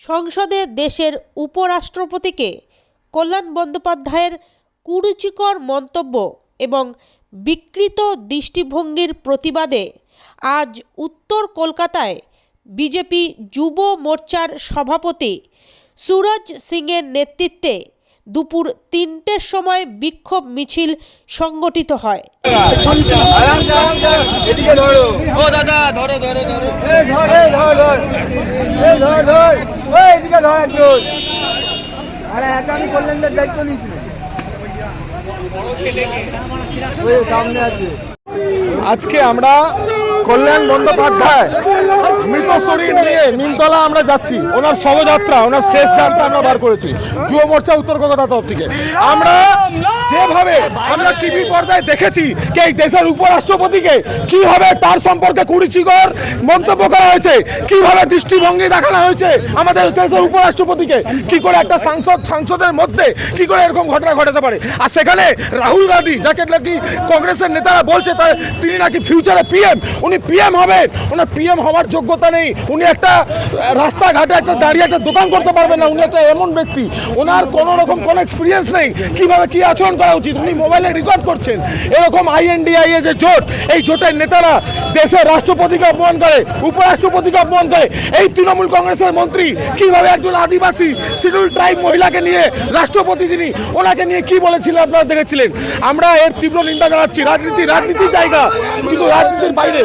সংসদে দেশের উপরাষ্ট্রপতিকে কল্যাণ বন্দ্যোপাধ্যায়ের কুরুচিকর মন্তব্য এবং বিকৃত দৃষ্টিভঙ্গির প্রতিবাদে আজ উত্তর কলকাতায় বিজেপি যুব মোর্চার সভাপতি সুরজ সিংয়ের নেতৃত্বে দুপুর তিনটের সময় বিক্ষোভ মিছিল সংগঠিত হয়। ধরো। ধর ধর। একজন। একা আমি দায়িত্ব আজকে আমরা কল্যাণ বন্দ্যোপাধ্যায় মৃত শরীর নিয়ে নিমতলা আমরা যাচ্ছি। ওনার শবযাত্রা, ওনার শেষ যাত্রা আমরা বার করেছি। যুব মোর্চা উত্তর কলকাতা তরফ থেকে। আমরা যেভাবে আমরা টিভি পর্দায় দেখেছি যে এই দেশের উপরাষ্ট্রপতিকে কীভাবে তার সম্পর্কে কুরুচিকর মন্তব্য করা হয়েছে, কীভাবে দৃষ্টিভঙ্গি দেখানো হয়েছে আমাদের দেশের উপরাষ্ট্রপতিকে, কি করে একটা সাংসদ, সাংসদের মধ্যে কি করে এরকম ঘটনা ঘটাতে পারে? আর সেখানে রাহুল গান্ধী, যাকে নাকি কংগ্রেসের নেতারা বলছে তার, তিনি নাকি ফিউচারে পিএম উনি পিএম হবেন ওনার পিএম হওয়ার যোগ্যতা নেই, উনি একটা রাস্তাঘাটে একটা, দাঁড়িয়ে একটা দোকান করতে পারবেন না, উনি একটা এমন ব্যক্তি, ওনার কোনো রকম কোনো এক্সপিরিয়েন্স নেই, কীভাবে কি আচরণ করা উচিত? উনি মোবাইলে রেকর্ড করছেন। এরকম আইএনডিআই এর যে জোট, এই জোটের নেতারা দেশের রাষ্ট্রপতিকে অপমান করে, উপরাষ্ট্রপতিকে অপমান করে। এই তৃণমূল কংগ্রেসের মন্ত্রী কীভাবে একজন আদিবাসী শিডিউল ট্রাইব মহিলাকে নিয়ে রাষ্ট্রপতি যিনি, ওনাকে নিয়ে কি বলেছিলেন আপনারা দেখেছিলেন? আমরা এর তীব্র নিন্দা জানাচ্ছি। রাজনীতি রাজনীতির জায়গা, কিন্তু রাজনীতির বাইরে।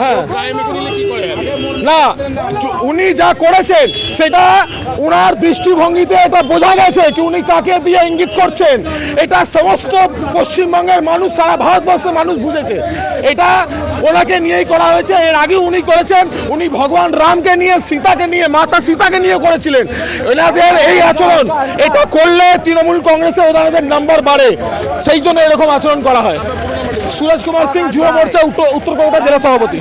হ্যাঁ। না উনি যা করেছেন সেটা উনার দৃষ্টিভঙ্গিতে এটা বোঝা গেছে কি উনি তাকে দিয়ে ইঙ্গিত করছেন। এটা সমস্ত পশ্চিমবঙ্গের মানুষ সারা ভারতবর্ষের মানুষ বুঝেছে। এটা ওনাকে নিয়েই করা হয়েছে। এর আগে উনি করেছেন। উনি ভগবান রামকে নিয়ে সীতাকে নিয়ে মাতা সীতাকে নিয়ে করেছিলেন। এনাদের এই আচরণ এটা করলে তৃণমূল কংগ্রেসে ওনাদের নাম্বার বাড়ে। সেই জন্য এরকম আচরণ করা হয়। সুরজ কুমার সিং যুব মোর্চা উত্তর কলকাতা জেলা সভাপতি।